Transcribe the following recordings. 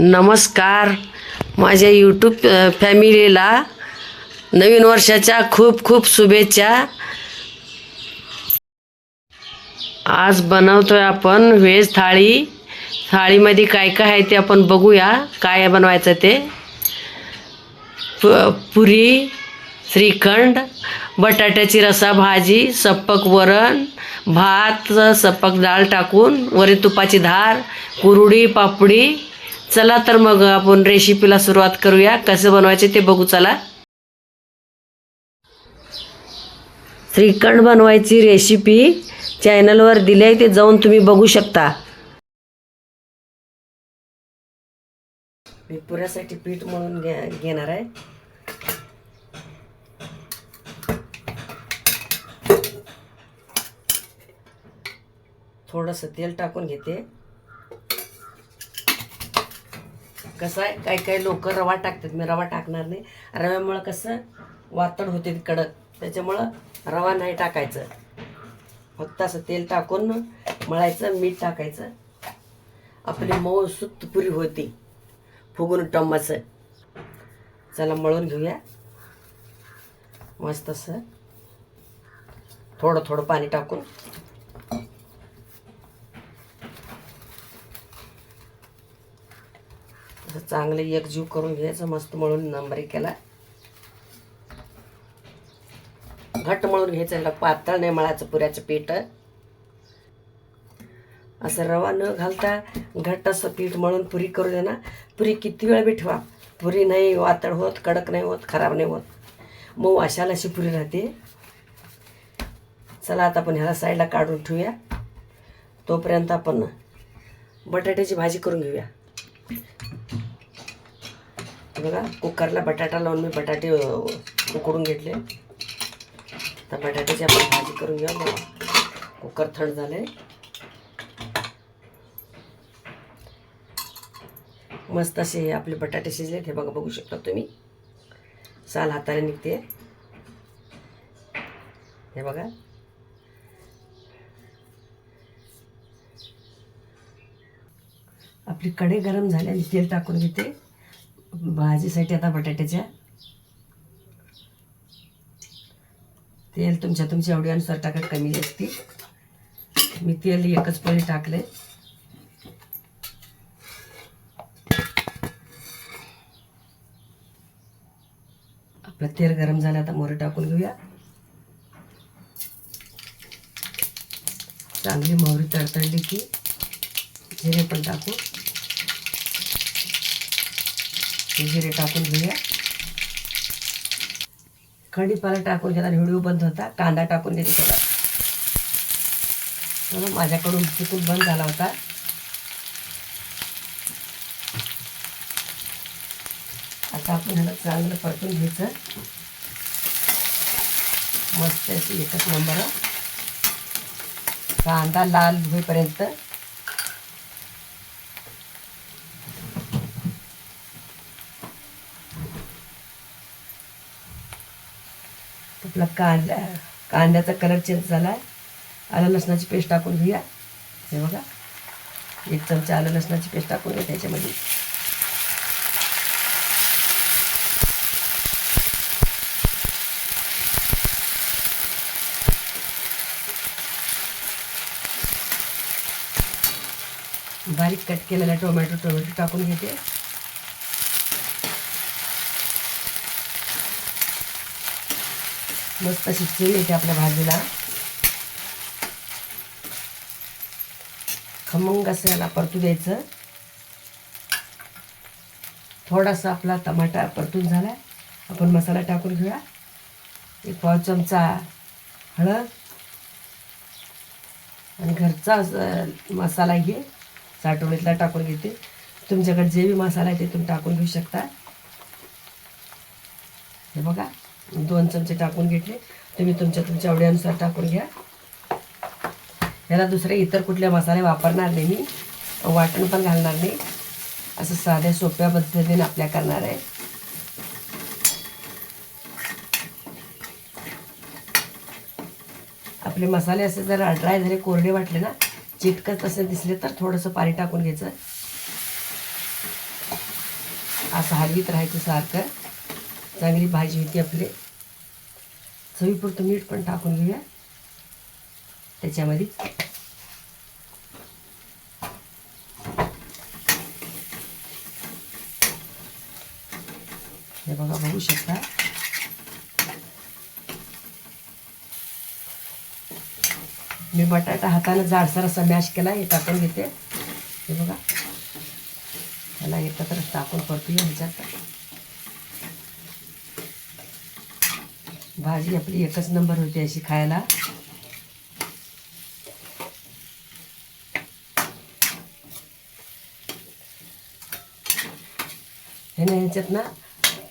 नमस्कार. माझ्या यूट्यूब फॅमिलीला नवीन वर्षाच्या खूप खूप शुभेच्छा. आज बनवतोय आपण व्हेज थाळी. थाळीमध्ये काय काय आहे ते आपण बघूया. काय बनवायचं ते? प- पुरी श्रीखंड बटाट्याची रसा भाजी सप्पक वरण भात सप्पक डाळ टाकून वरी तुपाची धार कुरडी पापडी चला तर मग आपण रेसिपीला सुरुवात करूया. कसं बनवायचे ते बघू चला. श्रीखंड बनवायची रेसिपी चॅनलवर दिली आहे ते जाऊन तुम्ही बघू शकता. मी पुऱ्यासाठी पीठ म्हणून घेणार आहे. थोडंसं तेल टाकून घेते. कसं आहे? काही काही लोक रवा टाकतात. मी रवा टाकणार नाही. रव्यामुळं कसं? वातड होते कडक. त्याच्यामुळं रवा नाही टाकायचं. फक्त असं तेल टाकून मळायचं मीठ टाकायचं. आपली मऊ सुत्तपुरी होती. फुगून टम्माचं चला मळून घेऊया. मस्त असं. थोडं थोडं पाणी टाकून. असं चांगलं एकजीव करून घ्यायचं मस्त मळून नंबरी केला. घट्ट मळून घ्यायचं याला पातळ नाही मळायचं पुऱ्याचं पीठ. असं रवा न घालता घट्ट असं पीठ मळून पुरी करू दे ना. पुरी किती वेळ बी ठेवा. पुरी नाही वातळ होत कडक नाही होत खराब नाही होत. मऊ अशाला अशी पुरी राहते. चला आता आपण ह्याला साईडला काढून ठेवूया. तोपर्यंत आपण बटाट्याची भाजी करून घेऊया. बघा कुकरला बटाटा लावून मी बटाटे उकडून घेतले. तर बटाट्याची आपण भाजी करून घ्या बघा कुकर थंड झाले मस्त असे हे आपले बटाटे शिजलेत. हे बघा बघू शकता तुम्ही. साल हाताने निघते. हे बघा. आपली कढई गरम झाल्याने तेल टाकून घेते. भाजीसाठी आता बटाट्याच्या. तेल तुमच्या तुमच्या आवडीनुसार टाका कमी जास्ती. मी तेल एकच पळी टाकले आपलं तेल गरम झालं आता मोहरी टाकून घेऊया. चांगली मोहरी तडतडली की जिरे पण टाकू. जिरे टाकून घेऊया. कढीपाला टाकून घेता व्हिडिओ बंद होता. कांदा टाकून देते थोडा म्हणून माझ्याकडून चुकून बंद झाला होता. आता आपण ह्याला चांगलं परतून घ्यायचं. मस्त अशी एकच नंबर कांदा लाल होईपर्यंत आपला कांदा कांद्याचा कलर चेंज झाला. आहे आलं लसणाची पेस्ट टाकून घेऊया. हे बघा. एक चमचा आलं लसणाची पेस्ट टाकून घ्या त्याच्यामध्ये. बारीक कट केलेला टोमॅटो टोमॅटो टाकून घेते. मस्त अशी चव येते आपल्या भाजीला. खमंग असं याला परतू द्यायचं. थोडासा आपला टमाटा परतून झाला आपण मसाला टाकून घेऊया. एक पाव चमचा हळद. आणि घरचा मसाला घे. साठवणीतला टाकून घेते. तुमच्याकडे जे बी मसाला आहे ते तुम्ही टाकून घेऊ शकता. हे बघा. दोन चमचे टाकून घेतले. तुम्ही तुमच्या तुमच्या आवडीनुसार टाकून घ्या. याला दुसरे इतर कुठले मसाले वापरणार नाही मी. वाटण पण घालणार नाही. असं साध्या सोप्या पद्धतीने आपल्या करणार आहे. आपले मसाले असे जर ड्राय झाले कोरडे वाटले ना चिटकत असे दिसले तर थोडंसं पाणी टाकून घ्यायचं. असं हलवीत राहायचं सारखं. चांगली भाजी होती आपली. चवीपुरतं मीठ पण टाकून घेऊया. त्याच्यामध्ये. हे बघा बघू शकता. मी बटाटा हाताने जाडसर असा मॅश केला हे टाकून घेते. हे बघा. त्याला एकत्र टाकून पडतो ह्याच्यात. भाजी आपली एकच नंबर होती अशी खायला. हे ना ह्याच्यात ना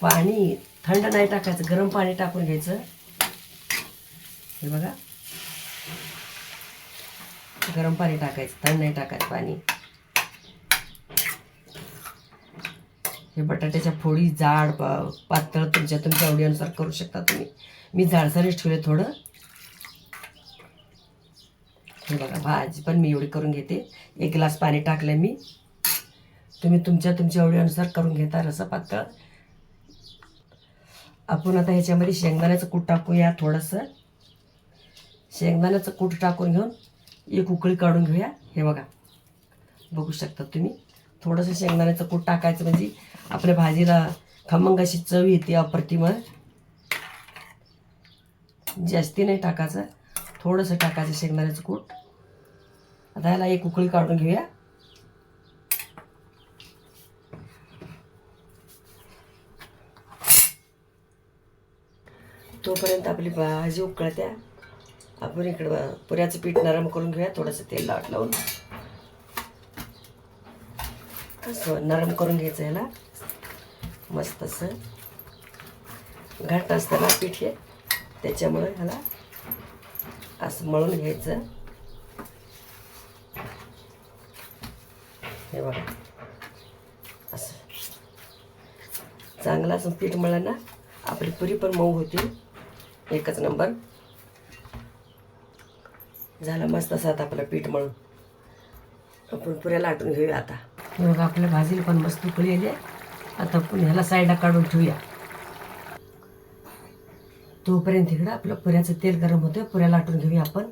पाणी थंड नाही टाकायचं गरम पाणी टाकून घ्यायचं. हे बघा. गरम पाणी टाकायचं थंड नाही टाकायचं पाणी. हे बटाट्याच्या फोडी जाड पातळ तुमच्या तुमच्या आवडीनुसार करू शकता तुम्ही. मी जाडसरच ठेवले थोडं. हे बघा भाजी पण मी एवढी करून घेते. एक ग्लास पाणी टाकलं मी. तुम्ही तुमच्या तुमच्या आवडीनुसार करून घेता रसा पातळ. आपण आता ह्याच्यामध्ये शेंगदाण्याचं कूट टाकूया थोडंसं. शेंगदाण्याचं कूट टाकून घेऊन एक उकळी काढून घेऊया. हे बघा बघू शकता तुम्ही. थोडंसं शेंगदाण्याचं कूट टाकायचं म्हणजे आपल्या भाजीला खमंग अशी चव येते अप्रतिम. जास्ती नाही टाकायचं. थोडंसं टाकायचं शेंगदाण्याचं कूट. आता ह्याला एक उकळी काढून घेऊया. तोपर्यंत आपली भाजी उकळत्या. आपण इकडं पुऱ्याचं पीठ नरम करून घेऊया. थोडंसं तेल लाट लावून. असं नरम करून घ्यायचं ह्याला मस्त असं घट्ट असताना पीठ हे त्याच्यामुळे ह्याला असं मळून घ्यायचं. हे बघा. असं. चांगलं असं पीठ मळलं ना आपली पुरी पण मऊ होती. एकच नंबर. झालं मस्त असं आता आपलं पीठ मळून. आपण पुऱ्या लाटून घेऊया आता. हे बघा आपल्या भाजीला पण मस्त उकळी आली आता आपण ह्याला साईडला काढून ठेवूया. तोपर्यंत इकडं आपलं पुऱ्याचं तेल गरम होतं पुऱ्या लाटून घेऊया आपण.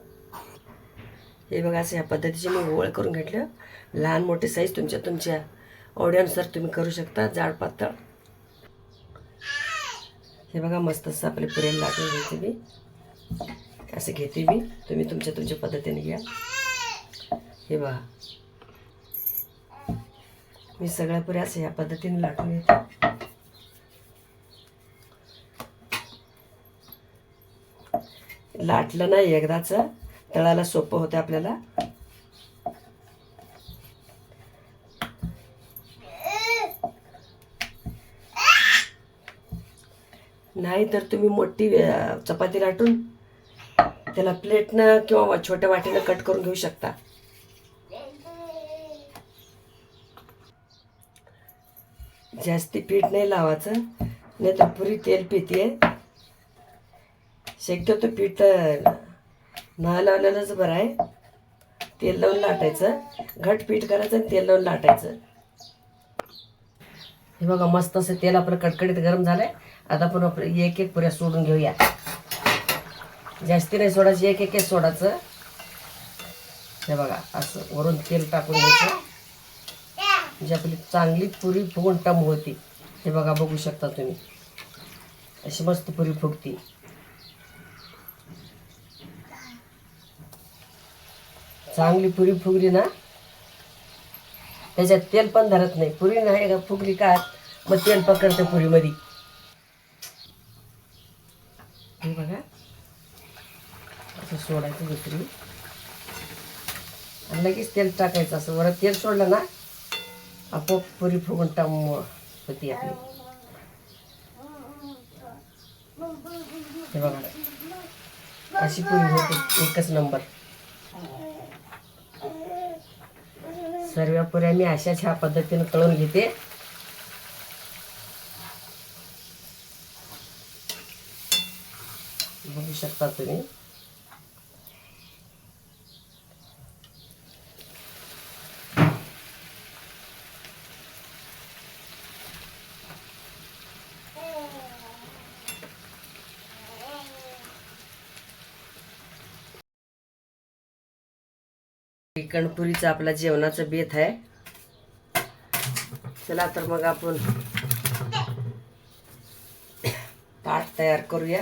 हे बघा असं या पद्धतीची मी गोळ करून घेतलं. लहान मोठी साईज तुमच्या तुमच्या आवडीनुसार तुम्ही करू शकता जाड पातळ. हे बघा मस्त असं आपले पुऱ्याला लाटून घ्यायचे मी. असं घेते मी. तुम्ही तुमच्या तुमच्या पद्धतीने घ्या. हे बघा. मी सगळ्या पुऱ्या असं ह्या पद्धतीने लाटून घेते. लाटलं नाही एकदाच. तळायला सोपं होतं आपल्याला. नाही तर तुम्ही मोठी चपाती लाटून त्याला प्लेटनं किंवा छोट्या वाटीनं कट करून घेऊ शकता. जास्ती पीठ नाही लावायचं. नाही तर पुरी तेल पिते शक्यतो पीठ न लावलेलंच बरं आहे. तेल लावून लाटायचं. घट पीठ करायचं आणि तेल लावून लाटायचं. हे बघा मस्त असं तेल आपलं कडकडीत गरम झालंय. आता आपण आपलं एक एक पुऱ्या सोडून घेऊया. जास्ती नाही सोडायची एक एक एक सोडायचं. हे बघा असं वरून तेल टाकून घ्यायचं. म्हणजे आपली चांगली पुरी फुगून टम होती. हे बघा बघू शकता तुम्ही. अशी मस्त पुरी फुगती. चांगली पुरी फुगली ना? त्याच्यात तेल पण धरत नाही. पुरी नाही का? फुगली का? मग तेल पकडते पुरीमध्ये. बघा. असं सोडायचं दुसरी. आणि लगेच तेल टाकायचं असं. वर तेल सोडलं ना आपोआप पुरी फुगून टम होती आपली. हे बघा. अशी पुरी होते. एकच नंबर. सर्व पुऱ्या मी अशाच ह्या पद्धतीने तळून घेते. बघू शकता तुम्ही. श्रीखंडपुरीचा आपला जेवणाचा बेत आहे. चला तर मग आपण ताट तयार करूया.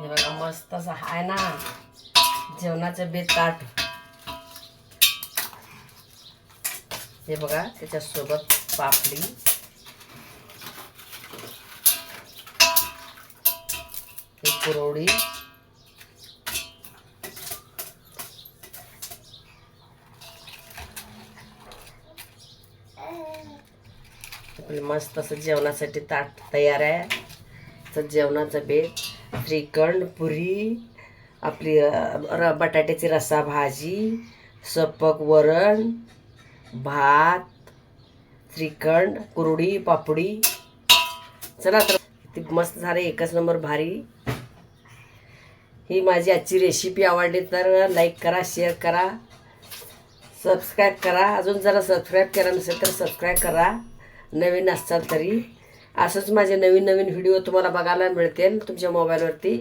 हे बघा मस्त असं आहे ना. जेवणाचं बेत ताट हे बघा त्याच्यासोबत पापडी. ही कुरवडी मस्त असं जेवणासाठी ताट तयार आहे. तर जेवणाचं बेत श्रीखंड पुरी आपली र बटाट्याची रसा भाजी सपक वरण भात श्रीखंड कुरडी पापडी. चला तर ती मस्त झाले एकच नंबर भारी. ही माझी आजची रेसिपी आवडली तर लाईक करा शेअर करा. सबस्क्राईब करा. अजून जरा सबस्क्राईब केला नसेल तर सबस्क्राईब करा. नवीन असाल तरी. असंच माझे नवीन नवीन व्हिडिओ तुम्हाला बघायला मिळतील तुमच्या मोबाईलवरती